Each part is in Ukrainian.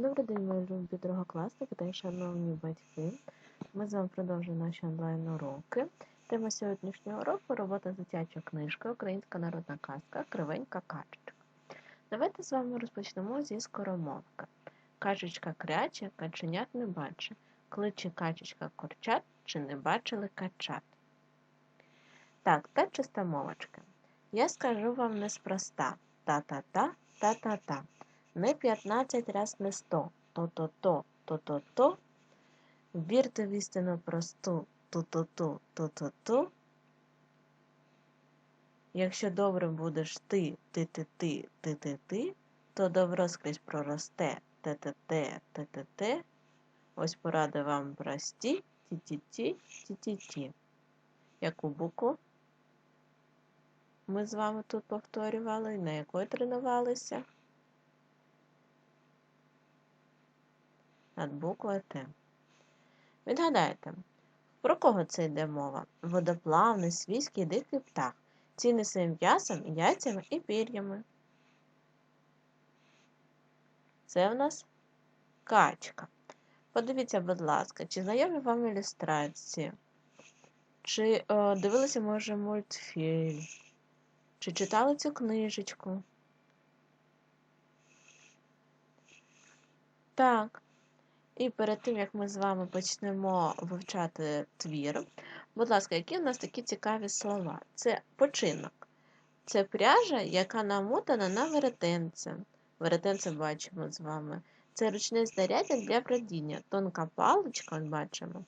Добрий день, мої любі другокласники та шановні батьки. Ми з вами продовжуємо наші онлайн-уроки. Тема сьогоднішнього уроку робота з дитячою книжкою Українська народна казка Кривенька качечка. Давайте з вами розпочнемо зі скоромовки. Качечка кряче, каченят не бачить. Кличе качечка курчат, чи не бачили качат. Так, та чиста мовочка. Я скажу вам неспроста. Та-та-та, та-та-та. Не 15 раз не 100. То-то-то, то-то-то. Вірте в істину просту. Ту-ту-ту, ту-ту-ту. Якщо добрим будеш ти, ти-ти-ти, ти-ти-ти, то добро скрізь проросте. Те-те-те, те-те-те. Ось поради вам прості. Ті-ті-ті, ті-ті-ті. Яку букву ми з вами тут повторювали, на якої тренувалися? Над буквою Т. Відгадайте, про кого це йде мова? Водоплавний, свійський дикий птах, цінний своїм м'ясом, яйцями і пір'ями. Це в нас качка. Подивіться, будь ласка, чи знайомі вам ілюстрації? Чи о, дивилися, може, мультфільм? Чи читали цю книжечку? Так. І перед тим, як ми з вами почнемо вивчати твір, будь ласка, які у нас такі цікаві слова? Це починок. Це пряжа, яка намотана на веретенце. Веретенце бачимо з вами. Це ручне знаряддя для бродіння. Тонка паличка, от бачимо,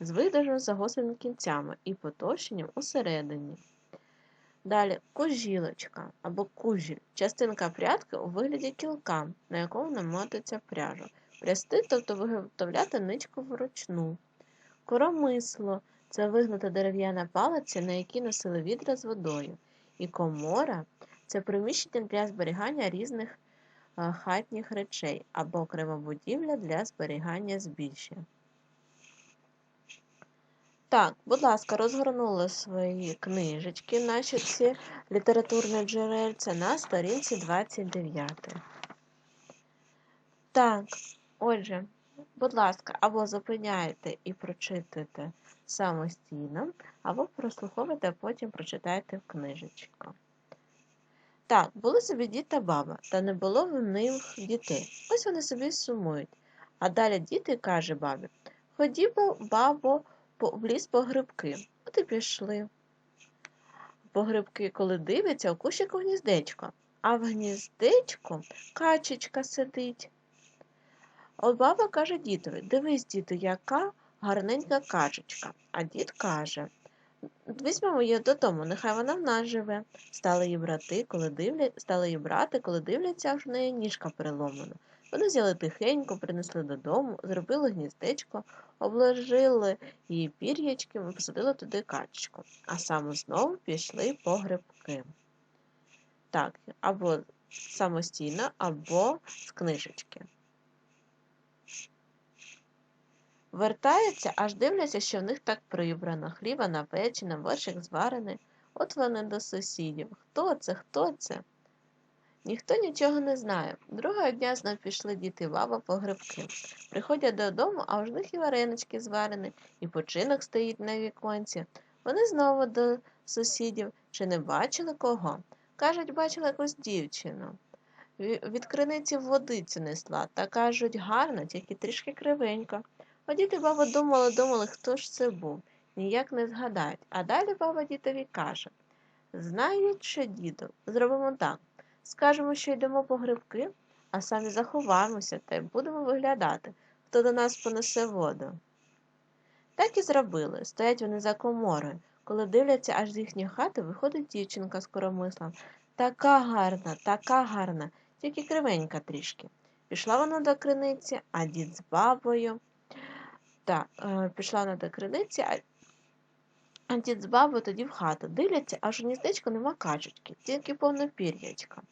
з видажем загостреними кінцями і потовщенням усередині. Далі кужілочка або кужіль частинка прядки у вигляді кілка, на якому намотується пряжа. Прясти, тобто виготовляти ничку вручну. Коромисло це вигнута дерев'яна палиця, на якій носили відра з водою. І комора це приміщення для зберігання різних хатніх речей або окрема будівля для зберігання збіжжя. Так, будь ласка, розгорнули свої книжечки, наші ці літературні джерельця на сторінці 29. Так, отже, будь ласка, або зупиняйте і прочитуйте самостійно, або прослуховуйте, а потім прочитайте в книжечку. Так, були собі дід та баба, та не було в них дітей. Ось вони собі сумують. А далі діти каже бабі Ходімо, бабо, в ліс по грибки. От і пішли. По грибки, коли дивиться, у кущику гніздечко, а в гніздечку качечка сидить. От баба каже дідові Дивись, діду, яка гарненька качечка. А дід каже Візьмемо її додому, нехай вона в нас живе. Стали її брати, коли дивлять, стали її брати, коли дивляться, аж в неї ніжка переломана. Вони взяли тихенько, принесли додому, зробили гніздечко, обложили її пір'ячком і посадили туди качечку, а саме знову пішли по грибки. Так, або самостійно, або з книжечки. Вертаються, аж дивляться, що в них так прибрано, хліба напечено, борщик зварений. От вони до сусідів. Хто це? Хто це? Ніхто нічого не знає. Другого дня знов пішли діти баба по грибки. Приходять додому, а в них і варенички зварені, і починок стоїть на віконці. Вони знову до сусідів чи не бачили кого? Кажуть, бачили якусь дівчину. Від криниці водицю несла та кажуть, гарна, тільки трішки кривенька. А діти баба думали, думали, хто ж це був, ніяк не згадають. А далі баба дітові каже Знають, що, діду, зробимо так. Скажемо, що йдемо по грибки, а самі заховаємося та й будемо виглядати, хто до нас понесе воду. Так і зробили. Стоять вони за коморою. Коли дивляться, аж з їхньої хати виходить дівчинка з коромислом. Така гарна, така гарна, тільки кривенька трішки. Пішла вона до криниці, а дід з бабою. Так, е, пішла вона до а дід з бабою тоді в хату. Дивляться, аж у нема качечки, тільки повно пір'ячка.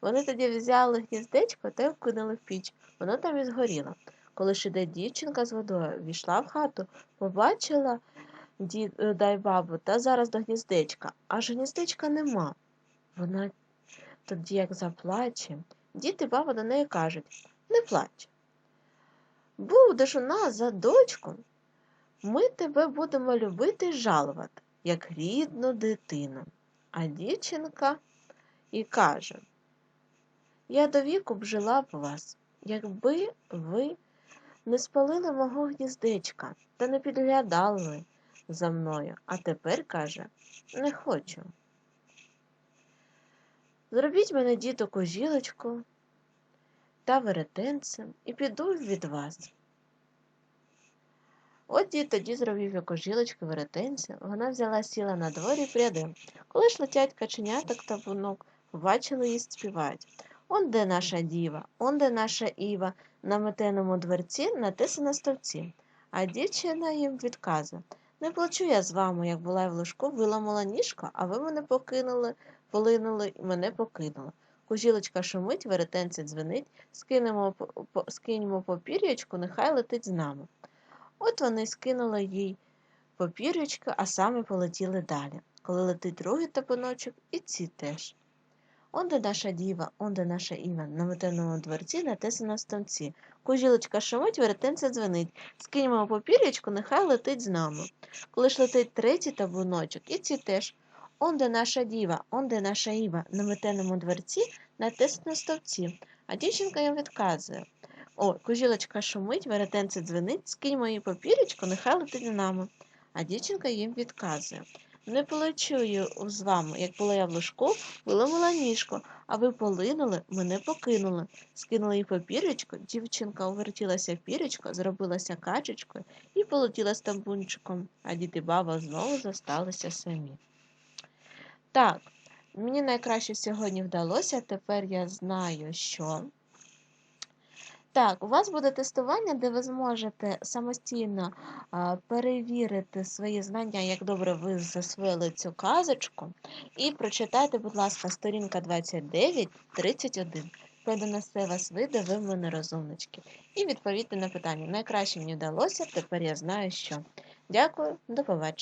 Вони тоді взяли гніздечко та вкинули в піч. Воно там і згоріло. Коли ж іде дівчинка з водою, війшла в хату, побачила дід, е, дай бабу та зараз до гніздечка, аж гніздечка нема. Вона тоді як заплаче. Дід і баба до неї кажуть не плач. Будеш у нас за дочку, ми тебе будемо любити й жалувати, як рідну дитину. А дівчинка і каже, я до віку б жила б вас, якби ви не спалили мого гніздечка та не підглядали за мною, а тепер каже, не хочу. Зробіть мене діток жілочку та веретенцем і піду від вас. От дід тоді зробив яку жілочку веретенця, вона взяла сіла на дворі пряди. Коли ж летять каченяток та бунок, побачили її співають. Он де наша діва, он де наша Іва, на метеному дверці натисана стовці. А дівчина їм відказує Не плачу я з вами, як була в ложку, виламала ніжко, а ви мене покинули, полинули і мене покинули. Кужілочка шумить, веретенце дзвенить, скинемо, по- скинемо попір'ячку, нехай летить з нами. От вони скинули їй попір'ячко, а самі полетіли далі. Коли летить другий тапаночок, і ці теж. Он де наша діва, он де наша Іва, на метеному дверці натисано стонці. Кужілочка шумить, веретенце дзвенить. Скиньмо попір'ячку, нехай летить з нами. Коли ж летить третій табуночок, і ці теж. Он де наша діва, он де наша Іва, на метеному дверці натисано стовці. А дівчинка їм відказує. О, кужілочка шумить, веретенце дзвенить, скиньмо її попір'ячку, нехай летить з нами. А дівчинка їм відказує. Не полечу я з вами, як була я в ложку, виламала ніжко, а ви полинули, мене покинули. Скинули їй попірочку, дівчинка увертілася в пірочку, зробилася качечкою і полетіла з тамбунчиком, а дід і баба знову зосталися самі. Так, мені найкраще сьогодні вдалося, тепер я знаю, що. Так, у вас буде тестування, де ви зможете самостійно перевірити свої знання, як добре ви засвоїли цю казочку. І прочитайте, будь ласка, сторінка 29-31. Певно, вас вийде, ви мене розумнички. І відповідьте на питання. Найкраще мені вдалося, тепер я знаю, що. Дякую, до побачення.